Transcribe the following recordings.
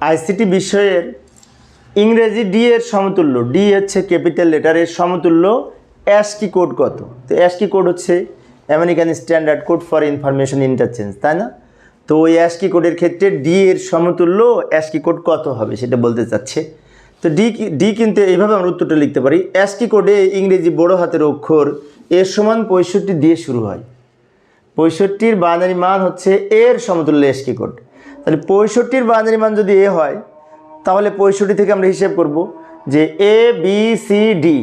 ICT বিষয়ের ইংরেজি D এর সমতুল্য। ডি হচ্ছে ক্যাপিটাল লেটারের সমতুল্য। অ্যাসকি কোড কত? তো অ্যাসকি কোড হচ্ছে? American standard code for information interchange, তাই না? তো ওই অ্যাসকি কোডের ক্ষেত্রে ডি এর সমতুল্য অ্যাসকি কোড কত হবে সেটা বলতে চাচ্ছে। তো ডি ডি কিন্তু এইভাবে আমরা উত্তরটা লিখতে পারি। অ্যাসকি কোডে ইংরেজি বড় হাতের অক্ষর এর সমান পঁয়ষট্টি দিয়ে শুরু হয়। পঁয়ষট্টির বানারি মান হচ্ছে এর সমতুল্য এসকি কোড। তাহলে পঁয়ষট্টির বানারি মান যদি এ হয়, তাহলে পঁয়ষট্টি থেকে আমরা হিসেব করব যে এ বি সি ডি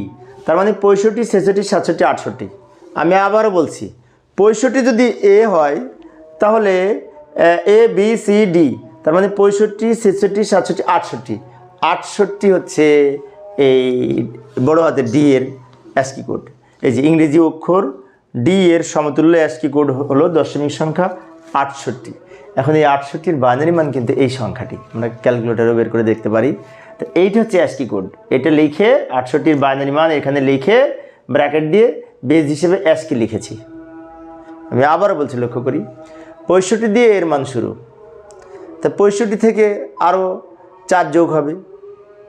তার মানে পঁয়ষট্টি, ছেষট্টি, সাতষট্টি, আটষট্টি। আমি আবারও বলছি, পঁয়ষট্টি যদি এ হয়, তাহলে, এ বি সি ডি তার মানে পঁয়ষট্টি, ছেষট্টি, সাতষট্টি, আটষট্টি। আটষট্টি হচ্ছে এই বড় হাতের ডি এর অ্যাসকি কোড এই যে ইংরেজি অক্ষর ডি এর সমতুল্য অ্যাসকি কোড হলো দশমিক সংখ্যা আটষট্টি। এখন এই আটষট্টির বাইনারি মান কিন্তু এই সংখ্যাটি, আমরা ক্যালকুলেটারও বের করে দেখতে পারি। তো এইটা হচ্ছে অ্যাসকি কোড এটা লিখে আটষট্টির বাইনারি মান এখানে লিখে ব্র্যাকেট দিয়ে বেজ হিসেবে অ্যাসকি লিখেছি। আমি আবারও বলছি, লক্ষ্য করি। পঁয়ষট্টি দিয়ে এর মান শুরু। তা পঁয়ষট্টি থেকে আরও চার যোগ হবে।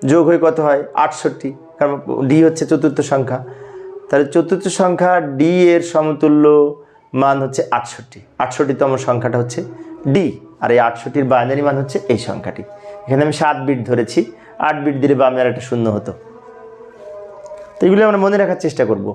যোগ হয়ে কত হয়? আটষট্টি। কারণ ডি হচ্ছে চতুর্থ সংখ্যা। তাহলে চতুর্থ সংখ্যা ডি এর সমতুল্য মান হচ্ছে আটষট্টি। আটষট্টিতম সংখ্যাটা হচ্ছে ডি আর এই আটষট্টির বাইনারি মান হচ্ছে এই সংখ্যাটি। এখানে আমি সাত বিট ধরেছি। আট বিট দিলে বামে আর একটা শূন্য হতো। তো এগুলো আমরা মনে রাখার চেষ্টা করব।